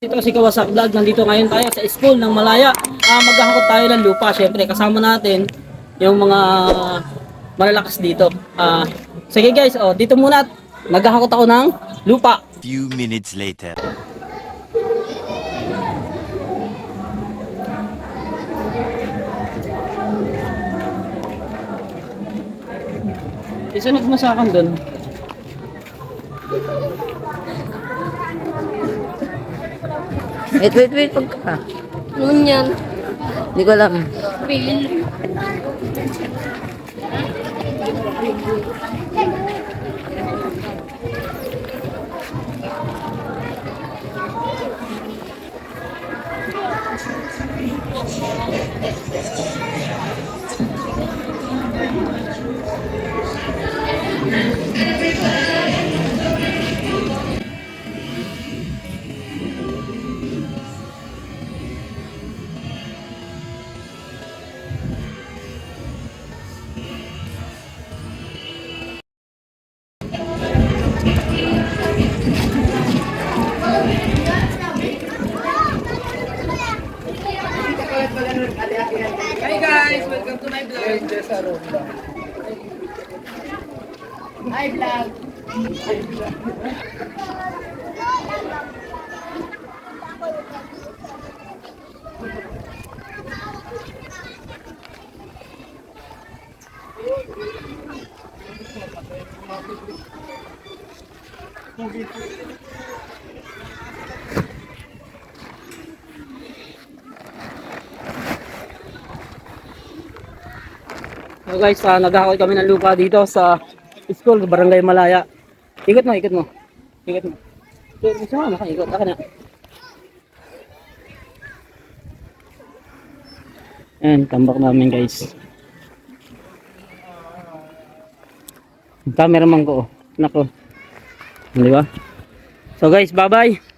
Ito si Kawasak Vlog, nandito ngayon tayo sa school ng Malaya. Ah, maghahakot tayo ng lupa, syempre kasama natin yung mga malalakas dito. Ah, sige guys, oh, dito muna maghahakot ako ng lupa. Few minutes later. Isunod mo sa akin doon. Wait, wait, wait. Pagka. Noon yan. Hindi ko alam. Bill. Hi guys! Welcome to my vlog. Hi vlog! Thank you. So guys, uh, naghahakot kami ng lupa dito sa school, Barangay Malaya. Ikot mo, ikot mo. Ikot mo. Ikot mo siya, nakaikot. Ako na. Ayan, tambak namin guys. Yung cameraman ko, oh. Nako. Di ba? So guys, bye-bye.